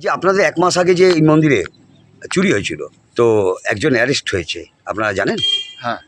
যে আপনাদের এক মাস আগে যে এই মন্দিরে চুরি হয়েছিল, তো একজন অ্যারেস্ট হয়েছে, আপনারা জানেন? হ্যাঁ।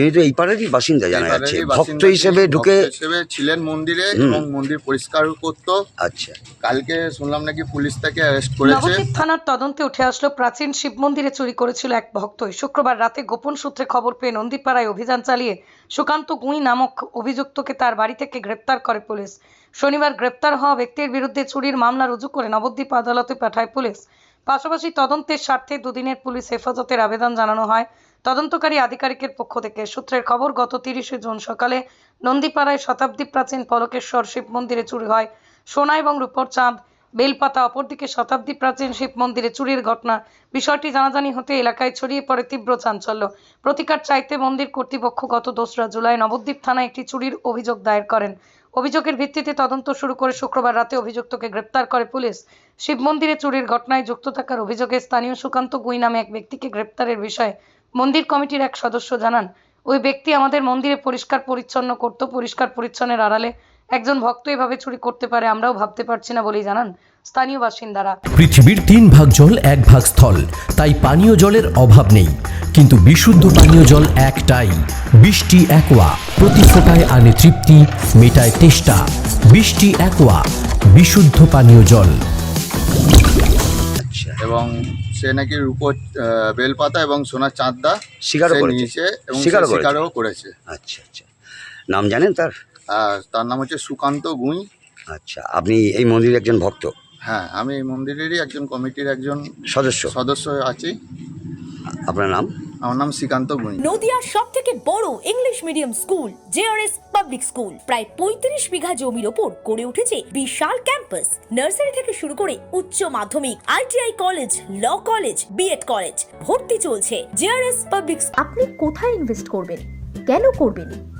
তিনি তো এই পাড়ারই বাসিন্দা জানা যাচ্ছে। ভক্ত হিসেবে ঢুকে হিসেবে ছিলেন মন্দিরে এবং মন্দির পরিষ্কার করতো। আচ্ছা। কালকে শুনলাম নাকি পুলিশ তাকে অ্যারেস্ট করেছে। নবদ্বীপ থানার তদন্তে উঠে আসলো প্রাচীন শিব মন্দিরে চুরি করেছিল এক ভক্তই শুক্রবার রাতে গোপন সূত্রে খবর পেয়ে নন্দীপাড়ায় অভিযান চালিয়ে সুকান্ত গুঁই নামক অভিযুক্তকে তার বাড়ি থেকে গ্রেপ্তার করে পুলিশ। শনিবার গ্রেপ্তার হওয়া ব্যক্তির বিরুদ্ধে চুরির মামলা রুজু করে নবদ্বীপ আদালতে পাঠায় পুলিশ। পাশাপাশি তদন্তের স্বার্থে দুদিনের পুলিশ হেফাজতের আবেদন জানানো হয়। তদন্তকারী আধিকারিকের পক্ষ থেকে সূত্রের খবর, গত তিরিশে জুন সকালে নন্দীপাড়ায় শতাব্দী প্রাচীন পলকেশ্বর শিব মন্দিরে চুরি হয় সোনা এবং রূপর চাঁদ। বেলপাতা, অপরদিকে শতাব্দী প্রাচীন শিব মন্দিরে চুরির ঘটনা। বিষয়টি জানাজানি হতে এলাকায় ছড়িয়ে পড়ে তীব্র চাঞ্চল্য। প্রতিকার চাইতে মন্দির কর্তৃপক্ষ গত দোসরা জুলাই নবদ্বীপ থানায় একটি চুরির অভিযোগ দায়ের করেন। অভিযোগের ভিত্তিতে তদন্ত শুরু করে শুক্রবার রাতে অভিযুক্তকে গ্রেপ্তার করে পুলিশ। শিব মন্দিরে চুরির ঘটনায় যুক্ত থাকার অভিযোগে স্থানীয় সুকান্ত গুই নামে এক ব্যক্তিকে গ্রেপ্তারের বিষয়ে মন্দির কমিটির এক সদস্য জানান, ওই ব্যক্তি আমাদের মন্দিরে পরিষ্কার পরিচ্ছন্ন করত, পরিষ্কার পরিচ্ছন্নের আড়ালে একজন ভক্ত এভাবে চুরি করতে পারে আমরাও ভাবতে পারছি না বলেই জানান স্থানীয় বাসিন্দারা। পৃথিবীর তিন ভাগ জল এক ভাগ স্থল তাই পানীয় জলের অভাব নেই। কিন্তু বিশুদ্ধ পানীয় জল একটাই বৃষ্টি একোয়া প্রতি ফোটায় আনে তৃপ্তি মেটায় তেষ্টা। বৃষ্টি একোয়া বিশুদ্ধ পানীয় জল। আচ্ছা এবং সে নাকি রূপোর আহ, বেলপাতা এবং সোনার চাঁদদা স্বীকারও সে করেছে। নিয়েছে এবং স্বীকারও করেছে। আচ্ছা আচ্ছা। নাম জানেন তার? আর তার নাম হচ্ছে সুকান্ত গুঁই। আচ্ছা আপনি এই মন্দিরের একজন ভক্ত? হ্যাঁ আমি এই মন্দিরেরই একজন কমিটির একজন সদস্য? সদস্য আছি। আপনার নাম? আমার নাম শ্রীকান্ত গুঁই। নদিয়ার সব থেকে বড় English medium school JRS public school. প্রায় পঁয়ত্রিশ বিঘা জমির ওপর গড়ে উঠেছে বিশাল ক্যাম্পাস। নার্সারি থেকে শুরু করে উচ্চ মাধ্যমিক ITI college law college BEd college ভর্তি চলছে। জেআরএস পাবলিক আপনি কোথায় ইনভেস্ট করবেন? কেন করবেন?